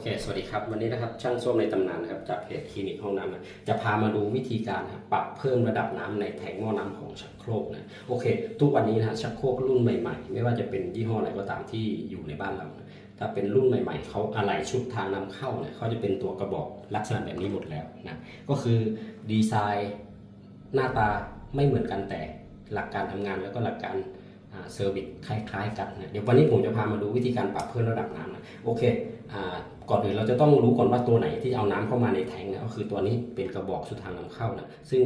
เค สวัสดีครับ วันนี้นะครับช่างส้วมในตำนานนะครับจากเพจคลินิกห้องน้ำนะจะพามาดูวิธีการนะปรับเพิ่มระดับน้ำในแทงหม้อน้ำของชักโครกนะโอเค ทุกวันนี้นะชักโครกรุ่นใหม่ๆ ไม่ว่าจะเป็นยี่ห้ออะไรก็ตามที่อยู่ในบ้านเรานะถ้าเป็นรุ่นใหม่ ๆเขาอะไรชุดทางนำเข้าเนี่ยเขาจะเป็นตัวกระบอกลักษณะแบบนี้หมดแล้วนะก็คือดีไซน์หน้าตาไม่เหมือนกันแต่หลักการทำงานแล้วก็หลักการเซอร์วิสคล้าย ๆ กันนะเดี๋ยววันนี้ผมจะพามาดูวิธีการปรับเพิ่มระดับน้ำนะโอเคอ่า ก่อนอื่นเราจะต้องรู้ก่อนว่าตัวไหนที่เอาน้ำเข้ามาในแทงนะก็คือตัวนี้เป็นกระบอกสุดทางนำเข้านะซึ่ง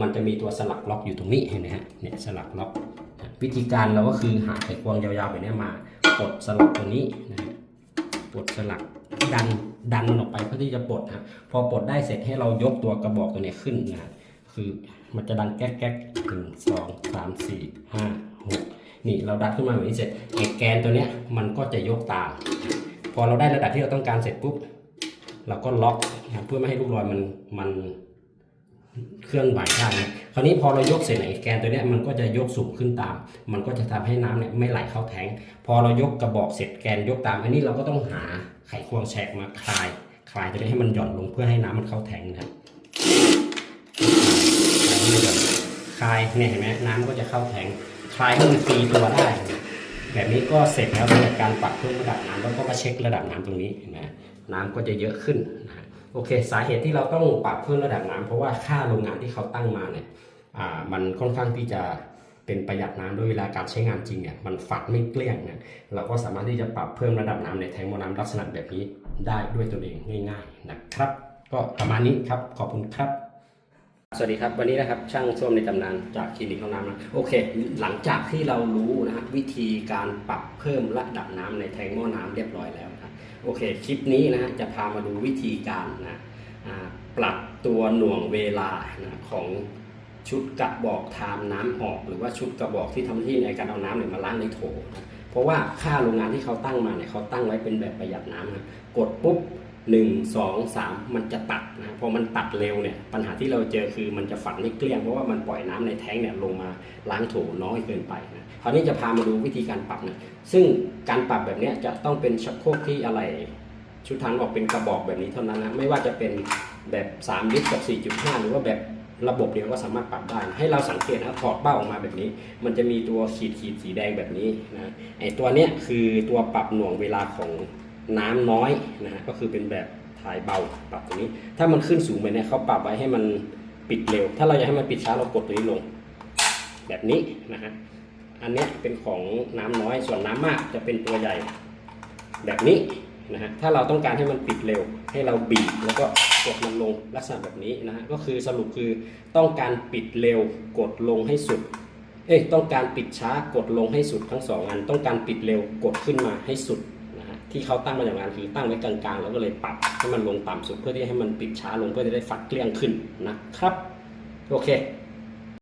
มันจะมีตัวสลักล็อกอยู่ตรงนี้เห็นไหมฮะเนี่ยสลักล็อกวิธีการเราก็คือหาไขควงยาวๆแบบนี้มากดสลักตัวนี้นะปลดสลักดันดันมันออกไปเพื่อที่จะปลดนะพอปลดได้เสร็จให้เรายกตัวกระบอกตัวนี้ขึ้นนะคือมันจะดังแก๊กแก๊กหนึ่งสองสามสี่ห้าหกนี่เราดันขึ้นมาแบบนี้เสร็จไอแกนตัวเนี้ยมันก็จะยกตาม พอเราได้ระดับที่เราต้องการเสร็จปุ๊บเราก็ล็อกนะเพื่อไม่ให้ลูกลอยมันมันเคลื่อนไหวได้นะคราวนี้พอเรายกเสร็จไอ้แกนตัวเนี้ยมันก็จะยกสูงขึ้นตาม มันก็จะทำให้น้ำเนี่ยไม่ไหลเข้าแทงพอเรายกกระบอกเสร็จแกนยกตาม อันนี้เราก็ต้องหาไขควงแฉกมาคลาย คลายตัวนี้ให้มันหย่อนลงเพื่อให้น้ำมันเข้าแทงนะครับคลายเนี่ยเห็นไหมน้ำก็จะเข้าแทงคลายให้มันตีตัวได้ แบบนี้ก็เสร็จแล้วสำหรับการปรับเพิ่มระดับน้ำแล้วก็มาเช็คระดับน้ำตรงนี้นะน้ำก็จะเยอะขึ้นนะโอเค สาเหตุที่เราต้องปรับเพิ่มระดับน้ำเพราะว่าค่าโรงงานที่เขาตั้งมาเนี่ยอ่ามันค่อนข้างที่จะเป็นประหยัดน้ำด้วยเวลาการใช้งานจริงเนี่ยมันฝัดไม่เกลี้ยงเนี่ยเราก็สามารถที่จะปรับเพิ่มระดับน้ำในแทงโมอน้ำลักษณะแบบนี้ได้ด้วยตัวเองง่าย ๆนะครับ ก็ประมาณนี้ครับขอบคุณครับ สวัสดีครับ วันนี้นะครับช่างส้วมในตำนานจากคลินิกห้องน้ำนะโอเค หลังจากที่เรารู้นะฮะวิธีการปรับเพิ่มระดับน้ำในแทงหม้อน้ำเรียบร้อยแล้วนะโอเคคลิปนี้นะฮะจะพามาดูวิธีการนะปรับตัวหน่วงเวลานะของชุดกระบอกทามน้ำออก หรือว่าชุดกระบอกที่ทำหน้าที่ในการเอาน้ำเนี่ยมาล้างในโถนะเพราะว่าค่าโรงงานที่เขาตั้งมาเนี่ยเขาตั้งไว้เป็นแบบประหยัดน้ำนะกดปุ๊บ หนึ่งสองสามมันจะตัดนะพอมันตัดเร็วเนี่ยปัญหาที่เราเจอคือมันจะฝังไม่เกลี้ยงเพราะว่ามันปล่อยน้ำในแท้งเนี่ยลงมาล้างโถน้อยเกินไปนะคราวนี้จะพามาดูวิธีการปรับนะซึ่งการปรับแบบนี้จะต้องเป็นชักโครกที่อะไร ชุดทางออกเป็นกระบอกแบบนี้เท่านั้นนะไม่ว่าจะเป็นแบบ 3 ลิตรกับ 4.5 หรือว่าแบบระบบเดียวก็สามารถปรับได้ ให้เราสังเกตนะถอดเบ้าออกมาแบบนี้ มันจะมีตัวขีดขีดสีแดงแบบนี้นะไอตัวเนี้ยคือตัวปรับหน่วงเวลาของ น้ำน้อยนะฮะก็คือเป็นแบบถ่ายเบาปรับตรงนี้ ถ้ามันขึ้นสูงไปเนี่ยเขาปรับไว้ให้มันปิดเร็ว ถ้าเราอยากให้มันปิดช้าเรากดตัวนี้ลง แบบนี้นะฮะอันเนี้ยเป็นของน้ำน้อยส่วนน้ำมากจะเป็นตัวใหญ่แบบนี้นะฮะถ้าเราต้องการให้มันปิดเร็ว ให้เราบีบแล้วก็กดมันลงลักษณะแบบนี้นะฮะก็คือสรุปคือต้องการปิดเร็วกดลงให้สุดเอ้ยต้องการปิดช้ากดลงให้สุดทั้งสองอัน ต้องการปิดเร็วกดขึ้นมาให้สุด ที่เขาตั้งมาอย่างนั้นคือตั้งไว้กลางๆ แล้วก็เลยปรับให้มันลงต่ำสุดเพื่อที่ให้มันปิดช้าลงเพื่อจะได้ฟัดเกลี้ยงขึ้นนะครับ โอเค